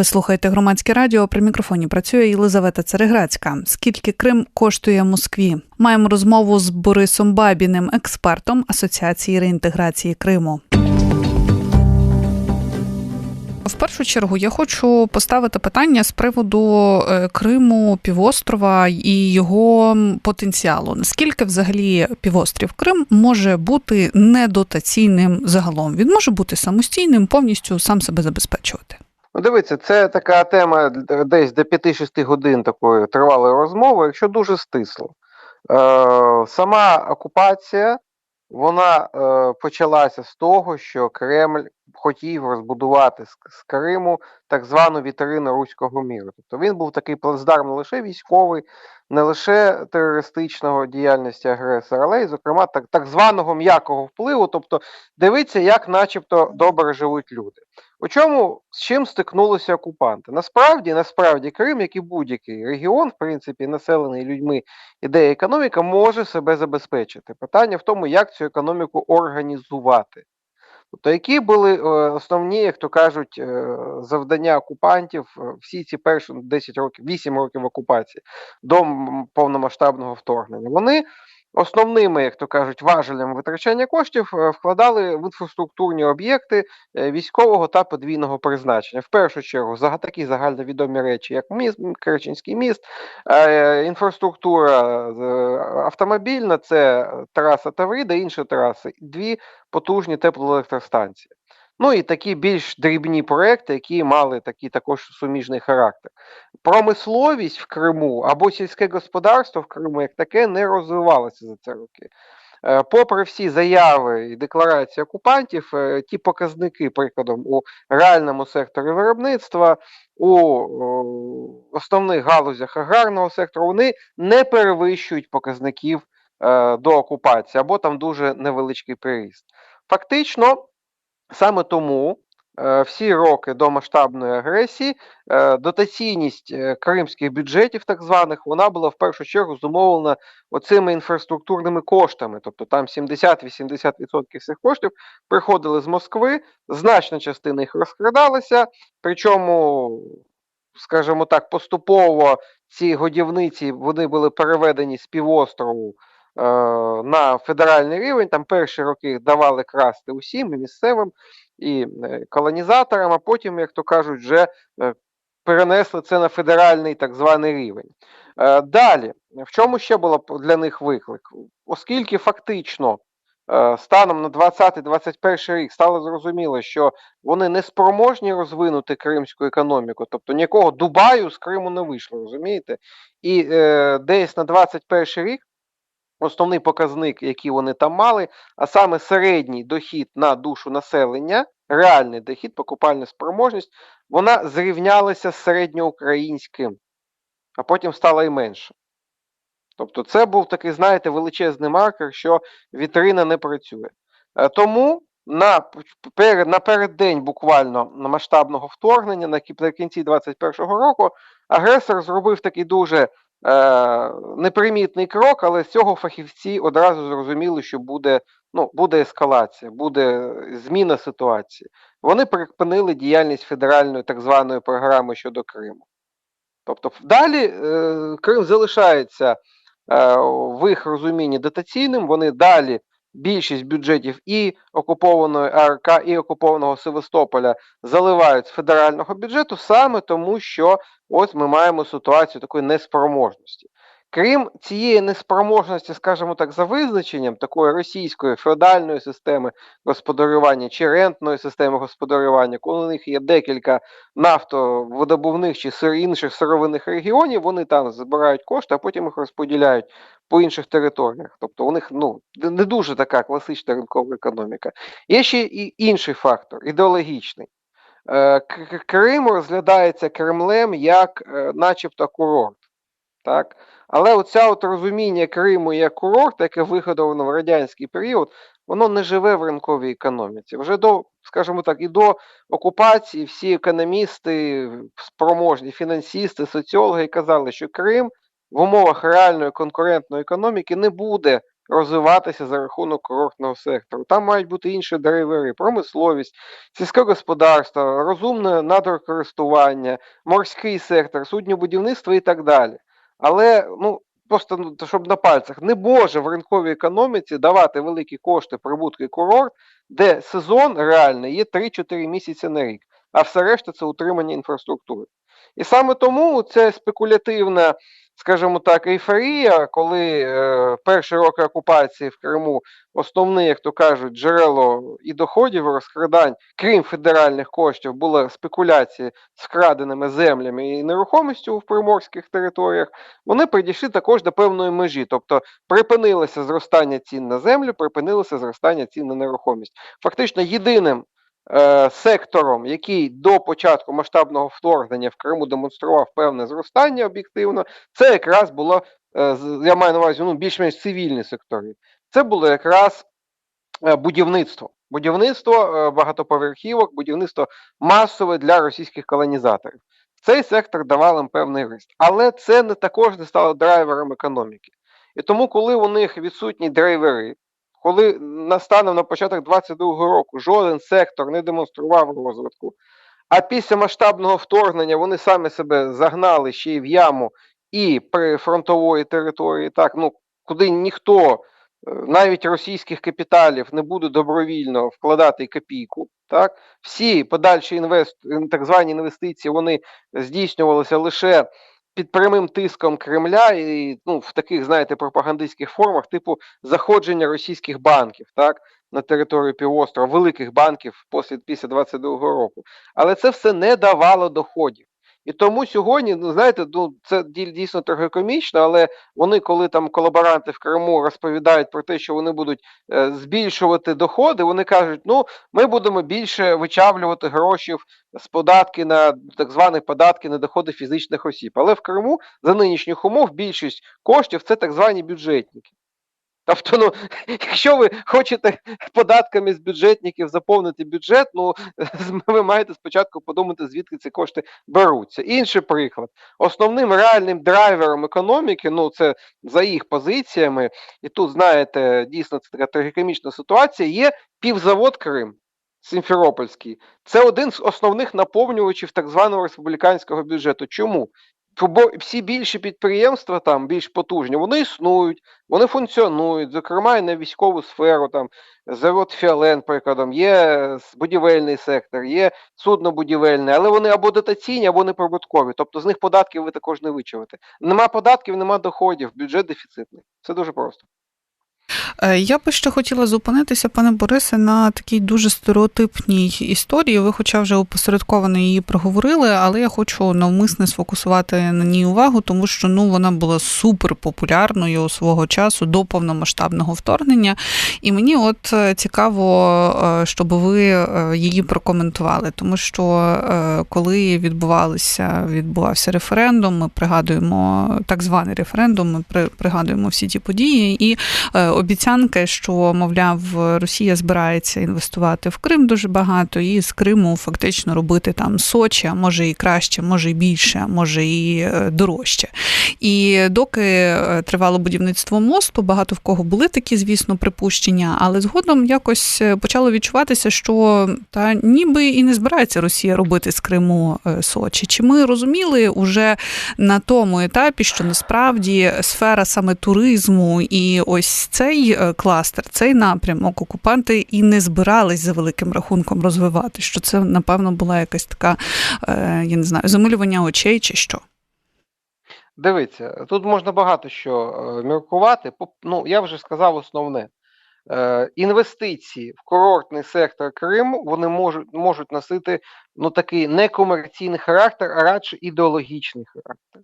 Ви слухаєте громадське радіо. При мікрофоні працює Єлизавета Цереграцька. Скільки Крим коштує Москві? Маємо розмову з Борисом Бабіним, експертом Асоціації реінтеграції Криму. В першу чергу я хочу поставити питання з приводу е, Криму, півострова і його потенціалу. Наскільки взагалі півострів Крим може бути недотаційним загалом? Він може бути самостійним, повністю сам себе забезпечувати. Ну, дивіться, це така тема десь до 5-6 годин такої тривалої розмови, якщо дуже стисло. Е, Сама окупація вона е, почалася з того, що Кремль хотів розбудувати з, Криму так звану вітрину руського міру. Тобто він був такий плацдарм не лише військовий, не лише терористичного діяльності агресора, але й, зокрема, так, так званого м'якого впливу. Тобто, дивиться, як начебто добре живуть люди. У чому з чим стикнулися окупанти? Насправді, насправді, Крим, як і будь-який регіон, в принципі, населений людьми, ідея економіка, може себе забезпечити. Питання в тому, як цю економіку організувати. Тобто, які були е, основні, як то кажуть, е, завдання окупантів е, всі ці перші 10 років, 8 років окупації до повномасштабного вторгнення? Вони Основними, як то кажуть, важелями витрачання коштів е, вкладали в інфраструктурні об'єкти е, військового та подвійного призначення. В першу чергу такі загальновідомі речі, як міст, Керченський міст, е, інфраструктура автомобільна, це траса Таврида, інші траси, дві потужні теплоелектростанції. Ну і такі більш дрібні проекти, які мали такий також суміжний характер. Промисловість в Криму або сільське господарство в Криму як таке не розвивалося за ці роки. Е, попри всі заяви і декларації окупантів, е, ті показники, прикладом, у реальному секторі виробництва, у основних галузях аграрного сектору, вони не перевищують показників е, до окупації або там дуже невеличкий приріст. Фактично. Саме тому е, всі роки до масштабної агресії е, дотаційність е, кримських бюджетів, так званих, вона була в першу чергу зумовлена оцими інфраструктурними коштами. Тобто там 70-80% цих коштів приходили з Москви, значна частина їх розкрадалася, причому, скажімо так, поступово ці годівниці вони були переведені з півострову. Е, на федеральний рівень. Там перші роки давали красти усім і місцевим і е, колонізаторам, а потім, як то кажуть, вже е, перенесли це на федеральний так званий рівень. Далі, в чому ще було для них виклик? Оскільки фактично. Станом на 20-21 рік стало зрозуміло, що вони не спроможні розвинути кримську економіку, тобто ніякого Дубаю з Криму не вийшло, розумієте? І е, десь на 21 рік основний показник, який вони там мали, а саме середній дохід на душу населення, реальний дохід, покупальна спроможність, вона зрівнялася з середньоукраїнським, а потім стала і менше. Тобто, це був такий, знаєте, величезний маркер, що вітрина не працює. Е, тому на перед, напереддень буквально масштабного вторгнення, наприкінці 2021 року, агресор зробив такий дуже непримітний крок, але з цього фахівці одразу зрозуміли, що буде ну, буде ескалація, буде зміна ситуації. Вони припинили діяльність федеральної так званої програми щодо Криму. Тобто, далі е, Крим залишається е, в їх розумінні дотаційним, вони далі більшість бюджетів і окупованої АРК, і окупованого Севастополя заливають з федерального бюджету саме тому, що ось ми маємо ситуацію такої неспроможності. Крім цієї неспроможності, скажімо так, за визначенням такої російської феодальної системи господарювання чи рентної системи господарювання, коли у них є декілька нафтовидобувних чи інших сировинних регіонів, вони там збирають кошти, а потім їх розподіляють по інших територіях. Тобто у них ну, не дуже така класична ринкова економіка. Є ще і інший фактор ідеологічний. Е, Крим розглядається Кремлем як, е, начебто, курорт. Так? Але оця от розуміння Криму як курорт, яке вигадовано в радянський період, воно не живе в ринковій економіці. Вже до, скажімо так, і до окупації всі економісти, спроможні фінансісти, соціологи казали, що Крим в умовах реальної конкурентної економіки не буде розвиватися за рахунок курортного сектору. Там мають бути інші драйвери, промисловість, сільське господарство, розумне надрокористування, морський сектор, суднобудівництво і так далі. Але ну просто ну, щоб на пальцях не може в ринковій економіці давати великі кошти прибутки курорт, де сезон реальний є 3-4 місяці на рік, а все решта це утримання інфраструктури. І саме тому це спекулятивна, скажімо так, ейфорія, коли е, перші роки окупації в Криму основне, як то кажуть, джерело і доходів розкрадань, крім федеральних коштів, були спекуляції з вкраденими землями і нерухомістю в приморських територіях. Вони підійшли також до певної межі, тобто припинилося зростання цін на землю, припинилося зростання цін на нерухомість. Фактично, єдиним е, сектором, який до початку масштабного вторгнення в Криму демонстрував певне зростання об'єктивно, це якраз було, е, я маю на увазі ну, більш-менш цивільні сектори. Це було якраз е, будівництво. Будівництво багатоповерхівок, будівництво масове для російських колонізаторів. Цей сектор давав їм певний ріст. Але це не також не стало драйвером економіки. І тому, коли у них відсутні драйвери, коли настаном на початок 22-го року жоден сектор не демонстрував розвитку, а після масштабного вторгнення вони самі себе загнали ще й в яму і прифронтової території, так, ну, куди ніхто, е, навіть російських капіталів, не буде добровільно вкладати копійку. Так? Всі подальші інвест... так звані інвестиції вони здійснювалися лише під прямим тиском Кремля і ну, в таких, знаєте, пропагандистських формах, типу заходження російських банків так, на територію півострова, великих банків після, після 22-го року. Але це все не давало доходів. І тому сьогодні, ну знаєте, ну це дій- дійсно трагікомічно, але вони, коли там колаборанти в Криму розповідають про те, що вони будуть е, збільшувати доходи, вони кажуть, ну ми будемо більше вичавлювати гроші з податки на так звані податки на доходи фізичних осіб. Але в Криму за нинішніх умов більшість коштів це так звані бюджетники. Тобто, ну, якщо ви хочете податками з бюджетників заповнити бюджет, ну ви маєте спочатку подумати, звідки ці кошти беруться. Інший приклад. Основним реальним драйвером економіки, ну це за їх позиціями, і тут, знаєте, дійсно це така трагікомічна ситуація, є півзавод Крим. Сімферопольський, це один з основних наповнювачів так званого республіканського бюджету. Чому? Бо всі більші підприємства там більш потужні, вони існують, вони функціонують, зокрема і на військову сферу, там завод Фіолен, прикладом, є будівельний сектор, є суднобудівельний, але вони або дотаційні, або неприбуткові. Тобто з них податків ви також не вичавите. Нема податків, нема доходів, бюджет дефіцитний. Це дуже просто. Е, Я би ще хотіла зупинитися, пане Борисе, на такій дуже стереотипній історії. Ви, хоча вже опосередковано її проговорили, але я хочу навмисне сфокусувати на ній увагу, тому що ну вона була супер популярною свого часу до повномасштабного вторгнення. І мені от е, цікаво, е, щоб ви її прокоментували, тому що коли відбувалися, відбувався референдум, ми пригадуємо так званий референдум, ми при- пригадуємо всі ті події і е, обіцянки, що мовляв Росія збирається інвестувати в Крим дуже багато, і з Криму фактично робити там Сочі, а може і краще, може і більше, може і е, дорожче. І доки е, тривало будівництво мосту, багато в кого були такі, звісно, припущення, але згодом якось е, почало відчуватися, що та ніби і не збирається Росія робити з Криму Сочі. Чи ми розуміли уже на тому етапі, що насправді сфера саме туризму і ось цей кластер, цей напрямок окупанти і не збирались за великим рахунком розвивати. Що це, напевно, була якась така, е, я не знаю, замилювання очей чи що. Дивіться, тут можна багато що е, міркувати. Ну, я вже сказав основне. Е, інвестиції в курортний сектор Криму вони можуть, можуть носити ну, такий некомерційний характер, а радше ідеологічний характер.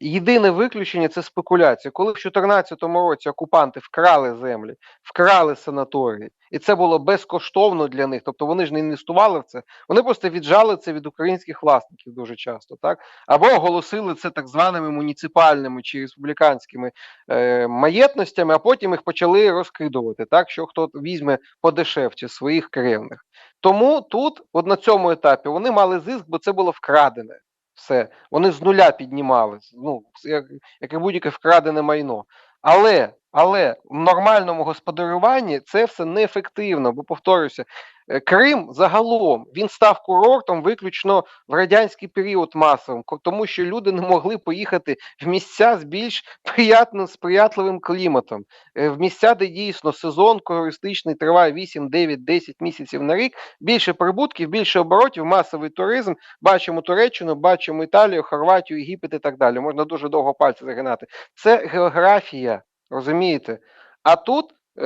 Єдине виключення це спекуляція. Коли в 2014 році окупанти вкрали землі, вкрали санаторії, і це було безкоштовно для них, тобто вони ж не інвестували в це, вони просто віджали це від українських власників дуже часто, так? Або оголосили це так званими муніципальними чи республіканськими е, маєтностями, а потім їх почали розкидувати, так що хто візьме подешевче своїх кревних. Тому тут, от на цьому етапі, вони мали зиск, бо це було вкрадене. Все, вони з нуля піднімали, ну, як, як і будь-яке вкрадене майно. Але Але в нормальному господарюванні це все неефективно, бо повторюся, е, Крим загалом він став курортом виключно в радянський період масовим, тому що люди не могли поїхати в місця з більш приятним, сприятливим кліматом, е, в місця, де дійсно сезон туристичний триває 8, 9, 10 місяців на рік, більше прибутків, більше оборотів, масовий туризм. Бачимо Туреччину, бачимо Італію, Хорватію, Єгипет і так далі. Можна дуже довго пальці загинати. Це географія, розумієте? А тут е,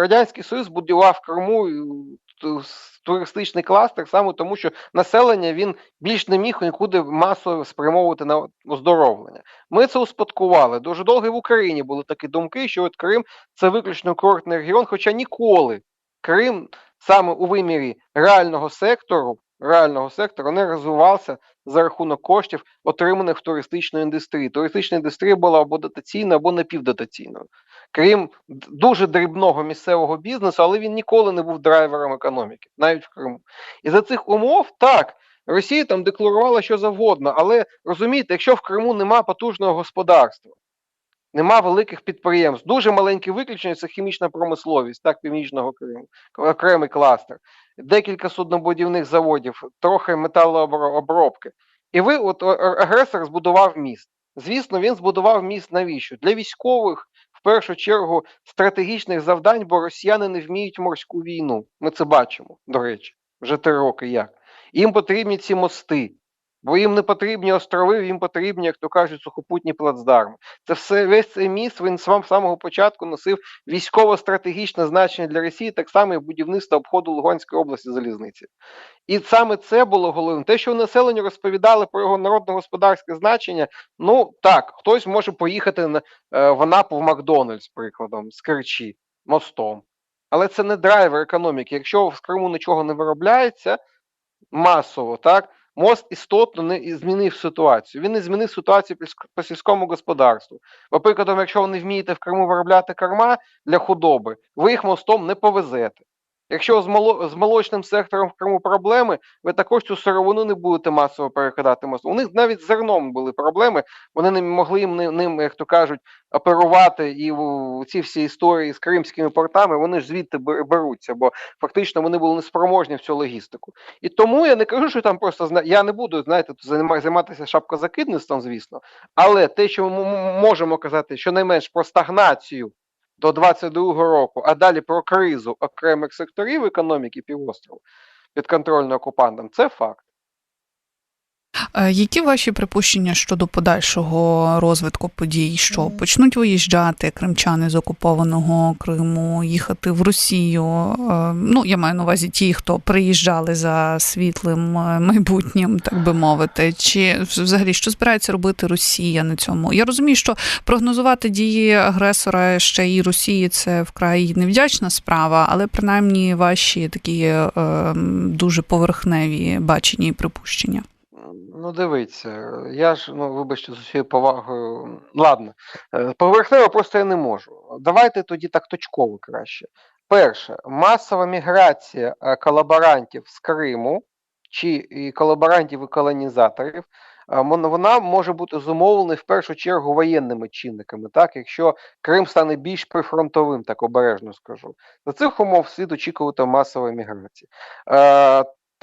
Радянський Союз будував Криму е, туристичний кластер саме тому, що населення він більш не міг нікуди масово спрямовувати на оздоровлення. Ми це успадкували. Дуже довго в Україні були такі думки, що от Крим це виключно курортний регіон, хоча ніколи Крим саме у вимірі реального сектору, реального сектору не розвивався за рахунок коштів, отриманих в туристичної індустрії. Туристична індустрія була або дотаційною, або напівдотаційною. Крім дуже дрібного місцевого бізнесу, але він ніколи не був драйвером економіки, навіть в Криму. І за цих умов так. Росія там декларувала що завгодно, але розумієте, якщо в Криму нема потужного господарства, нема великих підприємств, дуже маленьке виключення це хімічна промисловість, так, північного Криму, окремий кластер, декілька суднобудівних заводів, трохи металообробки. І ви, от агресор збудував міст. Звісно, він збудував міст навіщо? Для військових, в першу чергу, стратегічних завдань, бо росіяни не вміють морську війну. Ми це бачимо, до речі, вже три роки як. Їм потрібні ці мости, бо їм не потрібні острови, їм потрібні, як то кажуть, сухопутні плацдарми. Це все весь цей міст він з самого початку носив військово-стратегічне значення для Росії, так само і будівництво обходу Луганської області залізниці. І саме це було головним. Те, що населенню розповідали про його народно-господарське значення, ну так, хтось може поїхати на, е, в Анапу в Макдональдс, прикладом, з Керчі, мостом. Але це не драйвер економіки. Якщо в Криму нічого не виробляється масово, так, мост істотно не змінив ситуацію. Він не змінив ситуацію по сільському господарству. Бо, прикладом, якщо ви не вмієте в Криму виробляти корма для худоби, ви їх мостом не повезете. Якщо з, моло, з молочним сектором в Криму проблеми, ви також цю сировину не будете масово перекидати мостом. У них навіть з зерном були проблеми, вони не могли ним, як то кажуть, оперувати і ці всі історії з кримськими портами, вони ж звідти беруться, бо фактично вони були неспроможні в цю логістику. І тому я не кажу, що там просто я не буду, знаєте, займатися шапкозакидництвом, звісно, але те, що ми можемо казати, щонайменш про стагнацію до 22-го року, а далі про кризу окремих секторів економіки півострову підконтрольно окупантам, це факт. Е, Які ваші припущення щодо подальшого розвитку подій? Що почнуть виїжджати кримчани з окупованого Криму, їхати в Росію? Е, Ну, я маю на увазі ті, хто приїжджали за світлим е, майбутнім, так би мовити. Чи взагалі що збирається робити Росія на цьому? Я розумію, що прогнозувати дії агресора ще і Росії це вкрай невдячна справа, але принаймні ваші такі дуже поверхневі бачення і припущення. Ну, дивіться, я ж, ну, вибачте, з усією повагою. Ладно, е, поверхнево просто я не можу. Давайте тоді так точково краще. Перше, масова міграція е, колаборантів з Криму чи колаборантів і колонізаторів. е, Вона може бути зумовлена в першу чергу воєнними чинниками, так якщо Крим стане більш прифронтовим, так обережно скажу. За цих умов слід очікувати масової міграції.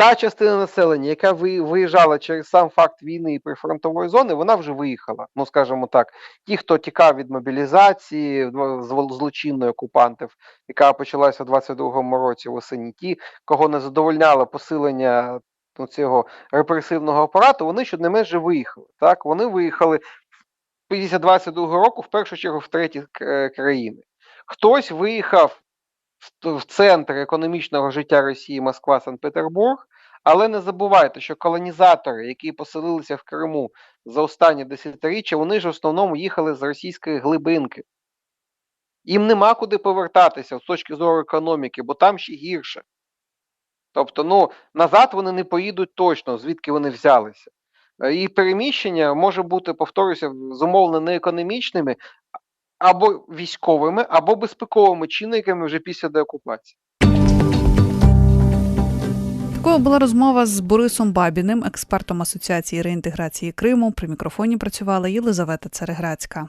Та частина населення, яка ви- виїжджала через сам факт війни і прифронтової зони, вона вже виїхала. Ну, скажімо так, ті, хто тікав від мобілізації зло- злочинної окупантів, яка почалася у 22-му році восені, ті, кого не задовольняло посилення ну, цього репресивного апарату, вони щонайменше виїхали. Так, вони виїхали після 22-го року, в першу чергу, в треті країни. Хтось виїхав в центр економічного життя Росії, Москва, Санкт-Петербург. Але не забувайте, що колонізатори, які поселилися в Криму за останні десятиріччя, вони ж в основному їхали з російської глибинки. Їм нема куди повертатися з точки зору економіки, бо там ще гірше. Тобто, ну, назад вони не поїдуть точно, звідки вони взялися. Е, І переміщення може бути, повторюся, зумовлено не економічними, або військовими, або безпековими чинниками вже після деокупації. Такою була розмова з Борисом Бабіним, експертом Асоціації реінтеграції Криму. При мікрофоні працювала Єлизавета Цереграцька.